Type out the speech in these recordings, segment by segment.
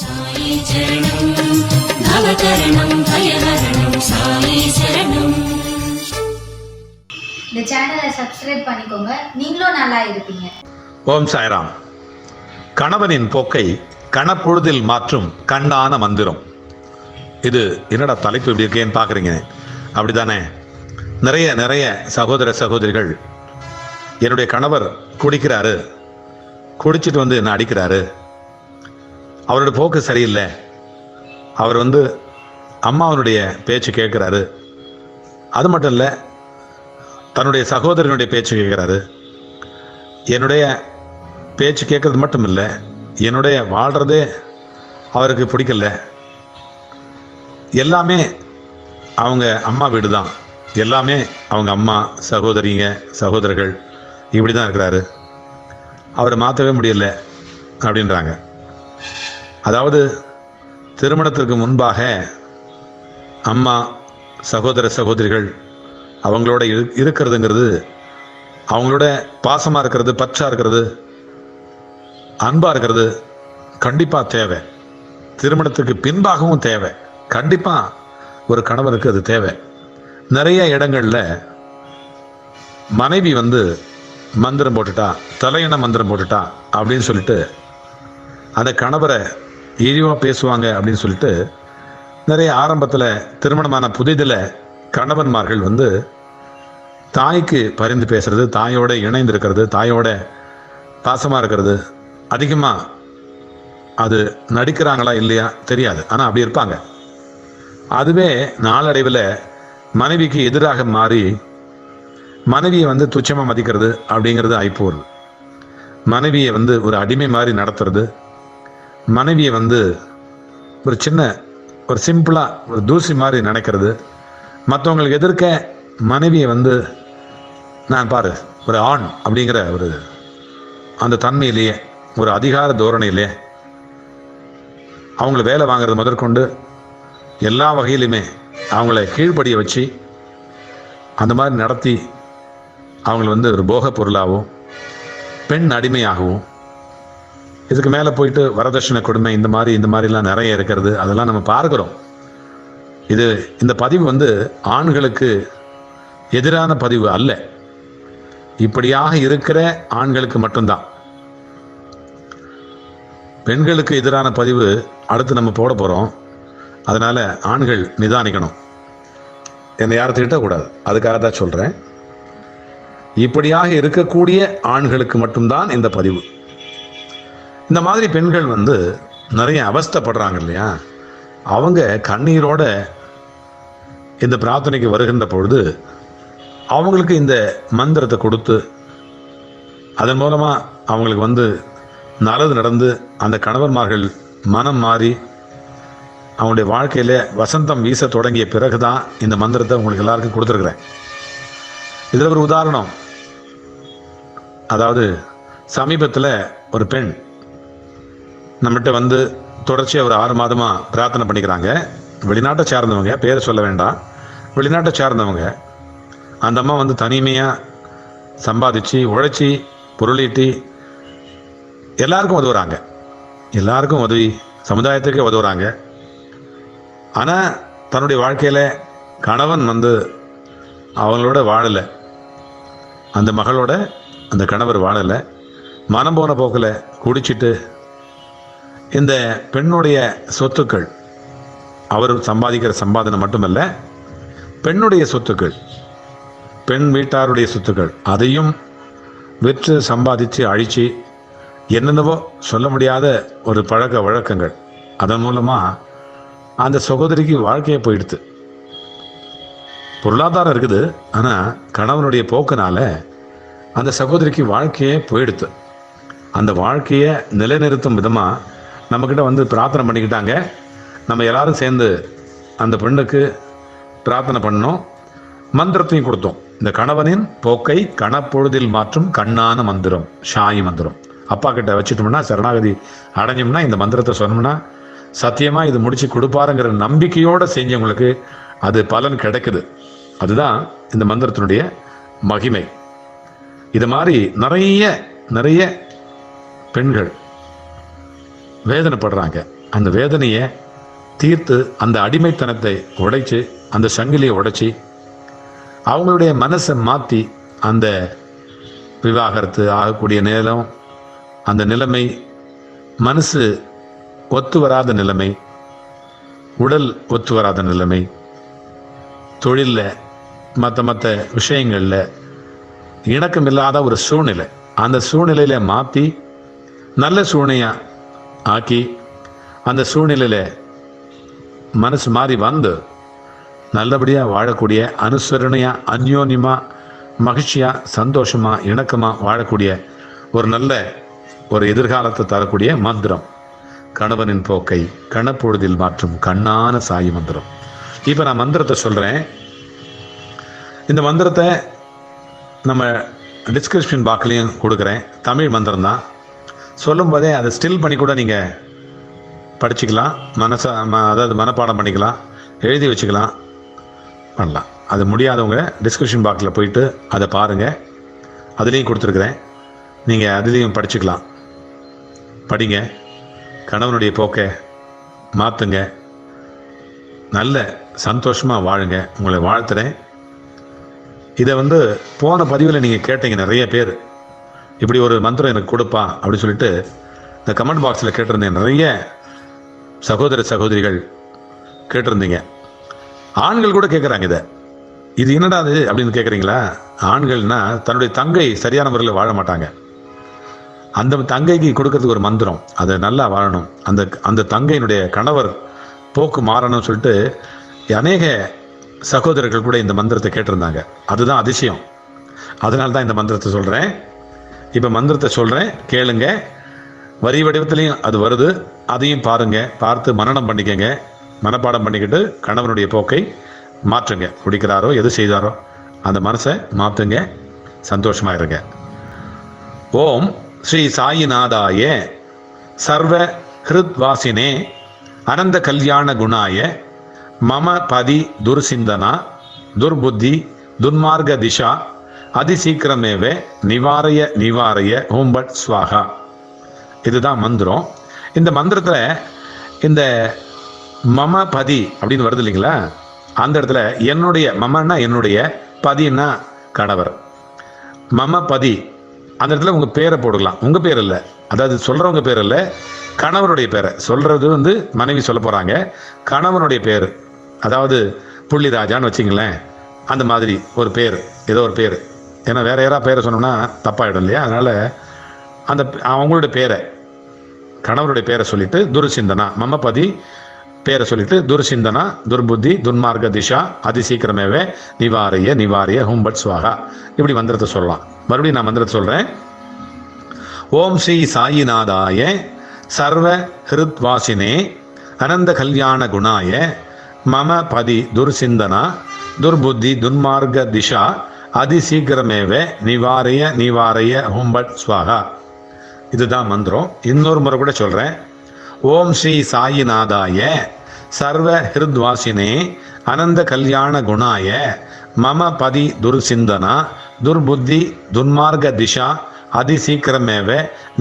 சாயி சரணம் நவகரணம் ஓம் சாய்ராம். கணவனின் போக்கை கணப்பொழுதில் மாற்றும் கண்ணான மந்திரம். இது என்னடா தலைப்பு இப்படி இருக்கேன்னு பார்க்குறீங்க அப்படிதானே நிறைய நிறைய சகோதர சகோதரிகள் என்னுடைய கணவர் குடிக்கிறாரு. குடிச்சிட்டு வந்து என்ன அடிக்கிறாரு? அவரோட போக்கு சரியில்லை. அவர் வந்து அம்மாவனுடைய பேச்சு கேட்குறாரு. அது மட்டும் இல்லை தன்னுடைய சகோதரனுடைய பேச்சு கேட்குறாரு. என்னுடைய பேச்சு கேட்கறது மட்டும் இல்லை என்னுடைய வாழ்கிறதே அவருக்கு பிடிக்கல. எல்லாமே அவங்க அம்மா வீடு தான் எல்லாமே அவங்க அம்மா சகோதரிங்க சகோதரர்கள் இப்படி தான் இருக்கிறாரு. அவரை மாற்றவே முடியல அப்படின்றாங்க. அதாவது திருமணத்திற்கு முன்பாக அம்மா சகோதர சகோதரிகள் அவங்களோட இரு இருக்கிறதுங்கிறது அவங்களோட பாசமாக இருக்கிறது பற்றா இருக்கிறது அன்பாக இருக்கிறது கண்டிப்பாக தேவை. திருமணத்துக்கு பின்பாகவும் தேவை. கண்டிப்பாக ஒரு கணவனுக்கு அது தேவை. நிறைய இடங்களில் மனைவி வந்து மந்திரம் போட்டுட்டா தலையின மந்திரம் போட்டுட்டா அப்படின்னு சொல்லிட்டு அந்த கணவரை இழிவாக பேசுவாங்க அப்படின்னு சொல்லிட்டு நிறைய ஆரம்பத்தில் திருமணமான புதிதில் கணவன்மார்கள் வந்து தாய்க்கு பரிந்து பேசுறது தாயோட இணைந்து இருக்கிறது தாயோட பாசமாக இருக்கிறது அதிகமாக அது நடிக்கிறாங்களா இல்லையா தெரியாது. ஆனால் அப்படி இருப்பாங்க. அதுவே நாளடைவில் மனைவிக்கு எதிராக மாறி மனைவியை வந்து துச்சமாக மதிக்கிறது அப்படிங்கிறது ஆயிப்போகுது மனைவியை வந்து ஒரு அடிமை மாதிரி நடத்துறது மனைவியை வந்து ஒரு சின்ன ஒரு சிம்பிளாக ஒரு தூசி மாதிரி நினைக்கிறது. மற்றவங்களுக்கு எதிர்க்க மனைவியை வந்து நான் பாரு ஒரு ஆண் அப்படிங்கிற ஒரு அந்த தன்மையிலேயே ஒரு அதிகார தோரணையிலே அவங்கள வேலை வாங்குறது முதற்கொண்டு எல்லா வகையிலுமே அவங்கள கீழ்ப்படிய வச்சு அந்த மாதிரி நடத்தி அவங்கள வந்து ஒரு போகப் பொருளாகவும் பெண் அடிமையாகவும் இதுக்கு மேலே போயிட்டு வரதட்சணை கொடுமை இந்த மாதிரி இந்த மாதிரிலாம் நிறைய இருக்கிறது அதெல்லாம் நம்ம பார்க்குறோம். இது இந்த பதிவு வந்து ஆண்களுக்கு எதிரான பதிவு அல்ல. இப்படியாக இருக்கிற ஆண்களுக்கு மட்டும்தான். பெண்களுக்கு எதிரான பதிவு அடுத்து நம்ம போட போகிறோம் அதனால் ஆண்கள் நிதானிக்கணும். என்னை யாரும் திட்டக்கூடாது. அதுக்காக தான் சொல்கிறேன் இப்படியாக இருக்கக்கூடிய ஆண்களுக்கு மட்டும்தான் இந்த பதிவு. இந்த மாதிரி பெண்கள் வந்து நிறைய அவஸ்தைப்படுறாங்க இல்லையா? அவங்க கண்ணீரோட இந்த பிரார்த்தனைக்கு வருகின்ற பொழுது அவங்களுக்கு இந்த மந்திரத்தை கொடுத்து அதன் மூலமாக அவங்களுக்கு வந்து நல்லது நடந்து அந்த கணவன்மார்கள் மனம் மாறி அவங்களுடைய வாழ்க்கையில் வசந்தம் வீச தொடங்கிய பிறகு தான் இந்த மந்திரத்தை உங்களுக்கு எல்லாருக்கும் கொடுத்துருக்குறேன். இதில் ஒரு உதாரணம். அதாவது சமீபத்தில் ஒரு பெண் நம்மகிட்ட வந்து தொடர்ச்சியாக ஒரு ஆறு மாதமாக பிரார்த்தனை பண்ணிக்கிறாங்க. வெளிநாட்டை சார்ந்தவங்க பேரை சொல்ல வேண்டாம். வெளிநாட்டை சார்ந்தவங்க அந்த அம்மா வந்து தனிமையாக சம்பாதிச்சு உழைச்சி பொருளீட்டி எல்லாருக்கும் உதவுறாங்க. எல்லாருக்கும் உதவி சமுதாயத்துக்கே உதவுறாங்க. ஆனால் தன்னுடைய வாழ்க்கையில் கணவன் வந்து அவங்களோட வாழலை. அந்த மகளோட அந்த கணவர் வாழலை. மனம் போன போக்கில் குடிச்சிட்டு இந்த பெண்ணுடைய சொத்துக்கள் அவர் சம்பாதிக்கிற சம்பாதனை மட்டுமல்ல பெண்ணுடைய சொத்துக்கள் பெண் வீட்டாருடைய சொத்துக்கள் அதையும் விற்று சம்பாதிச்சு அழித்து என்னென்னவோ சொல்ல முடியாத ஒரு பழக்க வழக்கங்கள். அதன் மூலமாக அந்த சகோதரிக்கு வாழ்க்கையை போயிடுது பொருளாதாரம் இருக்குது ஆனால் கணவனுடைய போக்குனால அந்த சகோதரிக்கு வாழ்க்கையே போயிடுது அந்த வாழ்க்கையை நிலைநிறுத்தும் விதமாக நம்மக்கிட்ட வந்து பிரார்த்தனை பண்ணிக்கிட்டாங்க. நம்ம எல்லாரும் சேர்ந்து அந்த பெண்ணுக்கு பிரார்த்தனை பண்ணோம். மந்திரத்தையும் கொடுத்தோம். இந்த கணவனின் போக்கை கணப்பொழுதில் மாற்றும் கண்ணான மந்திரம் ஷாயி மந்திரம். அப்பா கிட்ட வச்சுட்டோம்னா சரணாகதி அடைஞ்சோம்னா இந்த மந்திரத்தை சொன்னோம்னா சத்தியமாக இது முடிச்சு கொடுப்பாருங்கிற நம்பிக்கையோடு செஞ்சவங்களுக்கு அது பலன் கிடைக்குது. அதுதான் இந்த மந்திரத்தினுடைய மகிமை. இது மாதிரி நிறைய நிறைய பெண்கள் வேதனைப்படுறாங்க. அந்த வேதனையை தீர்த்து அந்த அடிமைத்தனத்தை உடைச்சு அந்த சங்கிலியை உடைச்சி அவங்களுடைய மனசை மாற்றி அந்த விவாகரத்து ஆகக்கூடிய நேரம் அந்த நிலைமை மனசு ஒத்து வராத நிலைமை உடல் ஒத்து வராத நிலைமை தொழிலில் மற்ற மற்ற விஷயங்களில் இணக்கம் இல்லாத ஒரு சூழ்நிலை. அந்த சூழ்நிலையில மாற்றி நல்ல சூழ்நிலையாக ஆக்கி அந்த சூழ்நிலையில மனசு மாறி வந்து நல்லபடியாக வாழக்கூடிய அனுசரணையாக அந்யோன்யமாக மகிழ்ச்சியாக சந்தோஷமாக இணக்கமாக வாழக்கூடிய ஒரு நல்ல ஒரு எதிர்காலத்தை தரக்கூடிய மந்திரம். கணவனின் போக்கை கணப்பொழுதில் மாற்றும் கண்ணான சாயி மந்திரம். இப்போ நான் மந்திரத்தை சொல்கிறேன் இந்த மந்திரத்தை நம்ம டிஸ்கிரிப்ஷன் பாக்லேயும் கொடுக்குறேன். தமிழ் மந்திரம் தான் சொல்லும் போதே அதை ஸ்டில் பண்ணி கூட நீங்கள் படிச்சுக்கலாம் மனசா ம- அதாவது மனப்பாடம் பண்ணிக்கலாம் எழுதி வச்சுக்கலாம் பண்ணலாம். அது முடியாதவங்க டிஸ்கிரிப்ஷன் பாக்ஸில் போயிட்டு அதை பாருங்கள் அதுலேயும் கொடுத்துருக்குறேன். நீங்கள் அதுலேயும் படிச்சுக்கலாம். படிங்க. கணவனுடைய போக்கை மாற்றுங்க நல்ல சந்தோஷமாக வாழுங்க. உங்களை வாழ்த்துறேன். இதை வந்து போன பதிவில் நீங்கள் கேட்டீங்க நிறைய பேர். இப்படி ஒரு மந்திரம் எனக்கு கொடுப்பா அப்படின்னு சொல்லிட்டு இந்த கமெண்ட் பாக்ஸில் கேட்டிருந்தேன். நிறைய சகோதர சகோதரிகள் கேட்டிருந்தீங்க. ஆண்கள் கூட கேட்குறாங்க இதை. இது என்னடா அது அப்படின்னு கேட்குறீங்களா? ஆண்கள்னா தன்னுடைய தங்கை சரியான முறையில் வாழ மாட்டாங்க. அந்த தங்கைக்கு கொடுக்கறதுக்கு ஒரு மந்திரம். அதை நல்லா வாழணும். அந்த அந்த தங்கையினுடைய கணவர் போக்கு மாறணும்னு சொல்லிட்டு அநேக சகோதரர்கள் கூட இந்த மந்திரத்தை கேட்டிருந்தாங்க. அதுதான் அதிசயம். அதனால தான் இந்த மந்திரத்தை சொல்கிறேன் இப்போ மந்திரத்தை சொல்கிறேன் கேளுங்க. வரி வடிவத்துலையும் அது வருது. அதையும் பாருங்க. பார்த்து மனநம் பண்ணிக்கங்க. மனப்பாடம் பண்ணிக்கிட்டு கணவனுடைய போக்கை மாற்றுங்க. குடிக்கிறாரோ எது செய்தாரோ அந்த மனசை மாற்றுங்க சந்தோஷமாக இருங்க ஓம் ஸ்ரீ சாயிநாதாய சர்வ ஹிருத்வாசினே அனந்த கல்யாண குணாய மம பதி துர்சிந்தனா துர்புத்தி துன்மார்க திஷா அதிசீக்கிரமேவே நிவாரய நிவாரய ஹோம்பட் ஸ்வாகா இதுதான் மந்திரம். இந்த மந்திரத்தில் இந்த மம பதி அப்படின்னு வருது இல்லைங்களா? அந்த இடத்துல என்னுடைய மமன்னா என்னுடைய பதின்னா கணவர். மம பதி அந்த இடத்துல உங்கள் பேரை போடலாம் உங்கள் பேர் இல்லை. அதாவது சொல்கிறவங்க பேர் இல்லை கணவருடைய பேரை. சொல்கிறது வந்து மனைவி சொல்ல போகிறாங்க கணவனுடைய பேர். அதாவது புள்ளிராஜான்னு வச்சிங்களேன். அந்த மாதிரி ஒரு பேர். ஏதோ ஒரு பேர். ஏன்னா வேற யாராவது பேரை சொன்னோம்னா தப்பாயிடும் இல்லையா? அதனால அந்த அவங்களுடைய பேரை கணவருடைய பேரை சொல்லிட்டு துர்சிந்தனா மமபதி பேரை சொல்லிட்டு துர்சிந்தனா துர்புத்தி துன்மார்க்க திஷா அதிசீக்கிரமேவே நிவாரிய நிவாரிய ஹும்பட் சுவாகா. இப்படி மந்திரத்தை சொல்லலாம். மறுபடியும் நான் மந்திரத்தை சொல்றேன். ஓம் ஸ்ரீ சாயிநாதாய சர்வ ஹிருத்வாசினே அனந்த கல்யாண குணாய மம பதி துர்சிந்தனா துர்புத்தி துன்மார்க்க திஷா அதிசீக்கிரமேவ நிவாரிய நிவாரிய ஹும்பட் ஸ்வாகா இதுதான் மந்திரம். இன்னொரு முறை கூட சொல்கிறேன் ஓம் ஸ்ரீ சாயிநாதாய சர்வ ஹிருத்வாசினே அனந்த கல்யாண குணாய மம பதி துர்சிந்தனா துர்புத்தி துன்மார்க திஷா அதிசீக்கிரமேவ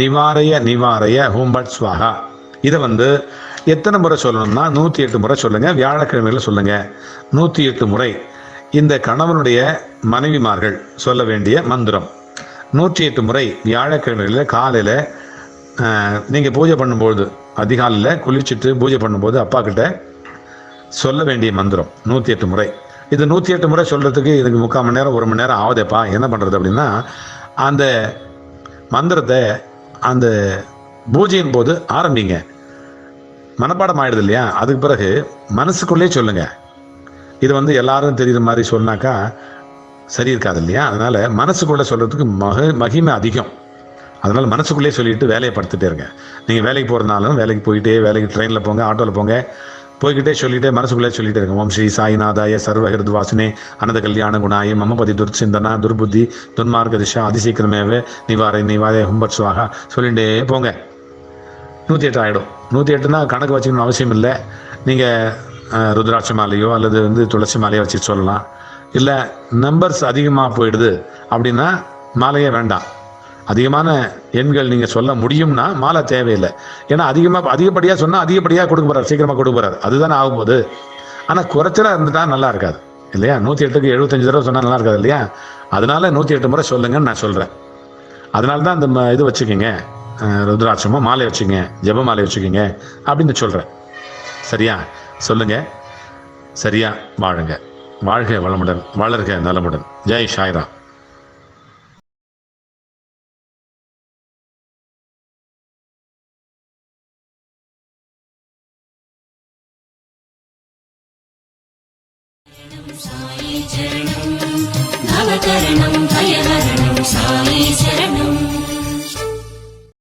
நிவாரய நிவாரய ஹூம்பட் ஸ்வாகா இதை வந்து எத்தனை முறை சொல்லணும்னா நூற்றி எட்டு முறை சொல்லுங்கள் வியாழக்கிழமையில சொல்லுங்கள் நூற்றி எட்டு முறை. இந்த கணவனுடைய மனைவிமார்கள் சொல்ல வேண்டிய மந்திரம். நூற்றி எட்டு முறை வியாழக்கிழமைகளில் காலையில் நீங்கள் பூஜை பண்ணும்போது அதிகாலையில் குளிச்சுட்டு பூஜை பண்ணும்போது அப்பா கிட்ட சொல்ல வேண்டிய மந்திரம் நூற்றி எட்டு முறை. இது நூற்றி எட்டு முறை சொல்கிறதுக்கு இதுக்கு முக்கால் மணி நேரம் ஒரு மணி நேரம் ஆகுதேப்பா என்ன பண்ணுறது அப்படின்னா அந்த மந்திரத்தை அந்த பூஜையின் போது ஆரம்பிங்க. மனப்பாடம் ஆயிடுது இல்லையா? அதுக்கு பிறகு மனசுக்குள்ளே சொல்லுங்க. இது வந்து எல்லாரும் தெரியுற மாதிரி சொன்னாக்கா சரி இருக்காது இல்லையா அதனால மனசுக்குள்ளே சொல்றதுக்கு மக மகிமை அதிகம். அதனால மனசுக்குள்ளே சொல்லிட்டு வேலையை படுத்துட்டே இருங்க. நீங்கள் வேலைக்கு போகிறதுனாலும் வேலைக்கு போயிட்டே வேலைக்கு ட்ரெயினில் போங்க ஆட்டோவில் போங்க. போய்கிட்டே சொல்லிட்டே மனசுக்குள்ளே சொல்லிட்டே இருங்க. ஓம் ஸ்ரீ சாயிநாதாய சர்வஹிருத் வாசனே அனந்த கல்யாண குணாய மமபதி துர்ச்சிந்தனா துர்புத்தி துன்மார்க்க திஷா அதிசீக்கிரமேவே நிவாரை நிவாரே ஹும்பட் சுவாகா சொல்லிட்டே போங்க. நூற்றி எட்டு ஆகிடும் நூற்றி எட்டுனா கணக்கு வச்சுக்கணும் அவசியம் இல்லை. நீங்கள் ருத்ராட்ச மாலையோ அல்லது வந்து துளசி மாலையோ வச்சு சொல்லலாம். இல்லை நம்பர்ஸ் அதிகமாக போயிடுது அப்படின்னா மாலையே வேண்டாம். அதிகமான எண்கள் நீங்கள் சொல்ல முடியும்னா மாலை தேவையில்லை. ஏன்னா அதிகமாக அதிகப்படியாக சொன்னால் அதிகப்படியாக கொடுக்க போகிறார் சீக்கிரமாக கொடுக்க போகிறார் அதுதானே ஆகும்போது. ஆனால் குறைச்சலாக இருந்துட்டா நல்லா இருக்காது. இல்லையா? நூற்றி எட்டுக்கு எழுபத்தஞ்சு தடவை சொன்னால் நல்லா இருக்காது இல்லையா? அதனால நூற்றி எட்டு முறை சொல்லுங்கன்னு நான் சொல்கிறேன் அதனால தான் இந்த ம- இது வச்சுக்கோங்க. ருத்ராட்சமாக ருத்ராட்சமோ மாலை வச்சுக்கோங்க. ஜெப மாலை வச்சுக்கோங்க அப்படின்னு சொல்கிறேன் சரியா? சொல்லுங்க. சரியா? வாழுங்க. வாழ்க வளமுடன் வளர்க நலமுடன். ஜெய் ஷாய்ரா